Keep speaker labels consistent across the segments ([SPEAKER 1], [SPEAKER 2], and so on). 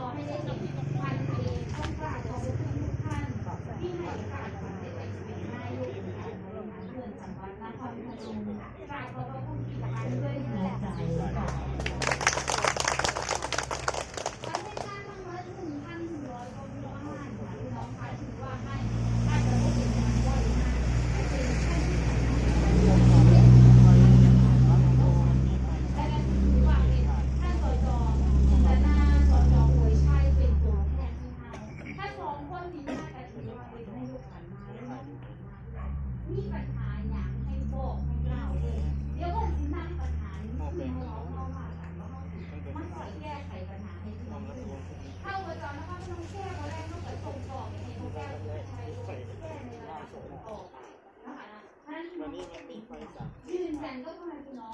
[SPEAKER 1] ขอให้ไหนพันเองต้องกราบขอบพระคุณทุกท่านที่ให้โอกาสผมได้เป็นชีวิตนายกองค์การบริหารเงินจังหวัดนครพนมกราบขอบพระคุณที่ประทานด้วยหัวใจค่ะประเทศชาติทั้งร้อยหนึ่งพันหนึ่งร้อยคนร้อยห้าค่ะพี่น้องคะถือว่าให้ถ้าจะไม่เป็นการว่าหรือไม่ให้เป็นท่านที่ทำงานและก็ถือว่าเป็นท่านสจและหน้าสจโวยชัยเป็นตัวแทนที่ให้ถ้าสองคนนี้น่าจะถือว่าเป็นให้ลูกหลานมาและให้ลูกหลานมาด้วย มีปัญหาอย่างให้บอกให้เล่าเลยเดี๋ยวคนที่นั่งปัญหานี้คือเราเข้ามากันว่าเขามันคอยแก้ไขปัญหาให้ทีมันขึ้นเข้ามาจอนะคะไม่ต้องแก้ตอนแรกต้องไปส่งต่อให้เขาแก้โดยใช้แก้ในระดับส่งต่อนะคะท่านยืนยันก็ทำไมพี่น้อง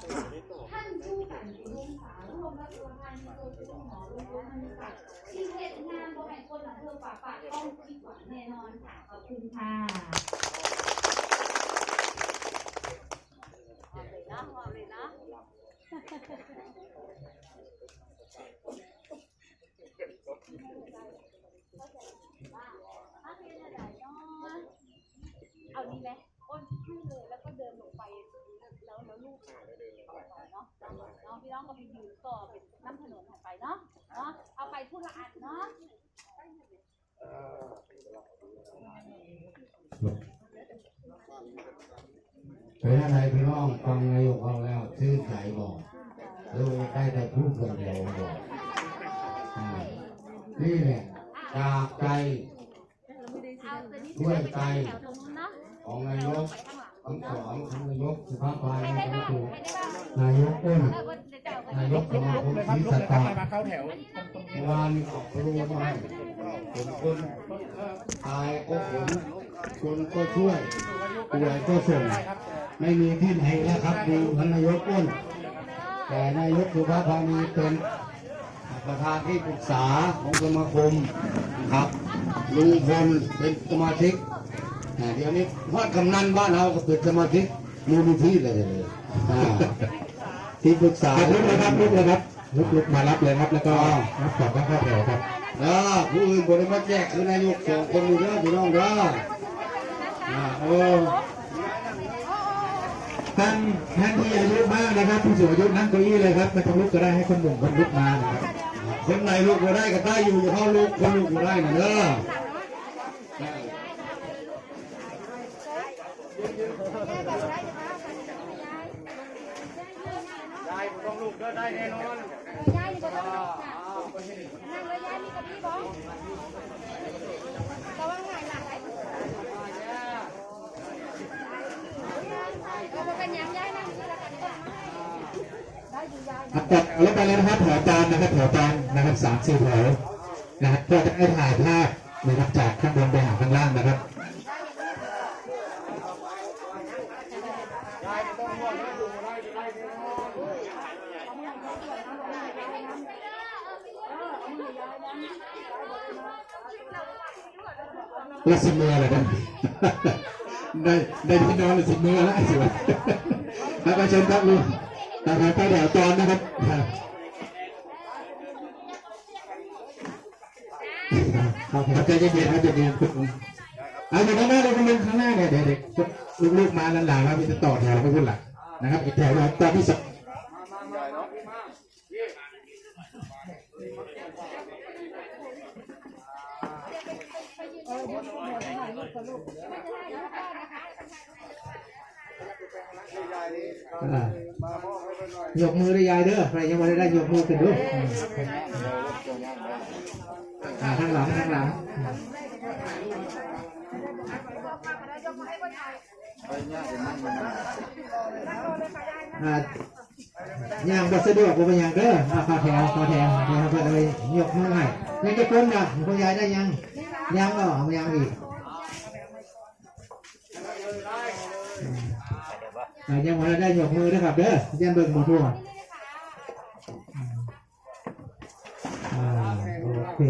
[SPEAKER 1] ท่านสู้กันอยู่ร่วมสารรวมและตัวท่านที่ตัวผู้หมอรวมท่านที่ตัดที่เหตุงานบริหารคนอำเภอป่าปากต้องคิดหวังแน่นอนค่ะขอบคุณค่ะ
[SPEAKER 2] เอาดีไหมอ้นขึ้นเลยแล้วก็เดินลงไปแล้วแล้วลูกเนาะเนาะพี่น้องก็ไปยืนต่อเป็นน้ำถนนถัดไปเนาะเนาะเอาไปพูดละอันเนาะ
[SPEAKER 3] เป็นอะไรพี่น้องฟังนายกเราแล้วชื่นใจบอกหรือว่าได้แต่พูดคนเดียวบอกอ่านี่แหละจากใจ
[SPEAKER 2] เอาตัวนี้
[SPEAKER 3] ด้วยใจ
[SPEAKER 2] แถวตรงนู้นเนาะ
[SPEAKER 3] ของนายก
[SPEAKER 2] ไปข้างหลัง
[SPEAKER 3] ทั้งสองทั้งนายกสุภาพพาย
[SPEAKER 2] ใคร
[SPEAKER 3] นาย
[SPEAKER 2] ได้
[SPEAKER 3] ก
[SPEAKER 2] บ้าง
[SPEAKER 3] ตู่
[SPEAKER 2] ใครได้บ้าง
[SPEAKER 3] นายกอ้น
[SPEAKER 2] เออวันเดี๋ยวเจ้าไป
[SPEAKER 3] นายกสมาคม
[SPEAKER 4] เลยครับ
[SPEAKER 3] ศรี
[SPEAKER 4] ลุก
[SPEAKER 3] สั
[SPEAKER 4] เลย
[SPEAKER 3] ต
[SPEAKER 4] ครับ
[SPEAKER 3] ตา
[SPEAKER 4] มาเข้าแถว
[SPEAKER 3] เมื่อวานนี้ออกรู้มาให้คนคนตายก็ขนคนก็ช่วยป่วยก็ส่ง ไม่มีที่ไหนแล้วครับดูท่านนายกอ้นแต่นายกสุภาพานีเป็นประธานที่ปรึกษาของสมาคมครับลุงพลเป็นสมาชิกอ่าเดี๋ยวนี้วัดกำนันบ้านเราก็เป็นสมาชิกมูลนิธิเลยอ่าที่ปรึกษา
[SPEAKER 4] ลุกเลยครับลุกเลยครับลุกลุกมารับเลยครับแล้วก็รับของเข้าแถวครับ
[SPEAKER 3] แล้วผู้อื่นบริมาแจกคือนายกสองคนนี้เด้อพี่น้องเด้ออ่าโอ้
[SPEAKER 4] ท่านท่านที่อายุมากนะครับผู้สูงอายุนั่งเก้าอี้เลยครับไม่ต้องลุกก็ได้ให้คนหนุ่มคนลุกมานะครับ
[SPEAKER 3] คนไหนลูกก็ได้ก็ได้อยู่อย่าเข้าลูกคนลูกก็ได้นะเด้อ
[SPEAKER 4] ได้ต้องลุกก็ได้แน่นอน
[SPEAKER 2] ยายนี่ก็ต้องนั่งแล้วยายมีกับพี่บอกระวังหน่อยหลังไหลเราเป็นยังยายนั่งที่ละกันก็ ได้อยู่ยาย
[SPEAKER 4] อัดตัดล้วไปเลยนะครับแถวจานนะครับแถวจานนะครับสามสี่แถวนะครับเพื่อจะได้ถ่ายภาพนะครับจากข้างบนไปหาข้างล่างนะครับรัศมีอะไรกันได้ได้ที่นอนเลยสิมือแล้วไอ้สิวะแล้วก็เชิญครับลุง นะครับไปแถวจอนนะครับครับใจเย็นๆครับใจเย็นๆคุณลุงเอาอยู่ข้างหน้าเลยคุณลุงข้างหน้าเนี่ยเด็กๆลูกๆมาหลานๆแล้วจะต่อแถวไปพุ่นหลังนะครับอีกแถวเราตอนที่สองอ่ายกมื ยกมือได้ยายเด้อใครยังไม่ได้ได้ยกมือขึ้นด้วยข้างหลังข้างหลังย่างบัสะดวกบ่เป็นอย่างเด้อข้าแถวข้าแถวนี่ครับเพื่อนเลยยกมือให้ยังจะก้นอะคุณยายได้ยังยังก็ยังอีก อ่ายังไม่ได้ยกมือนะครับเด้อยังเบิ่งหมดทั่วอ่าโอเค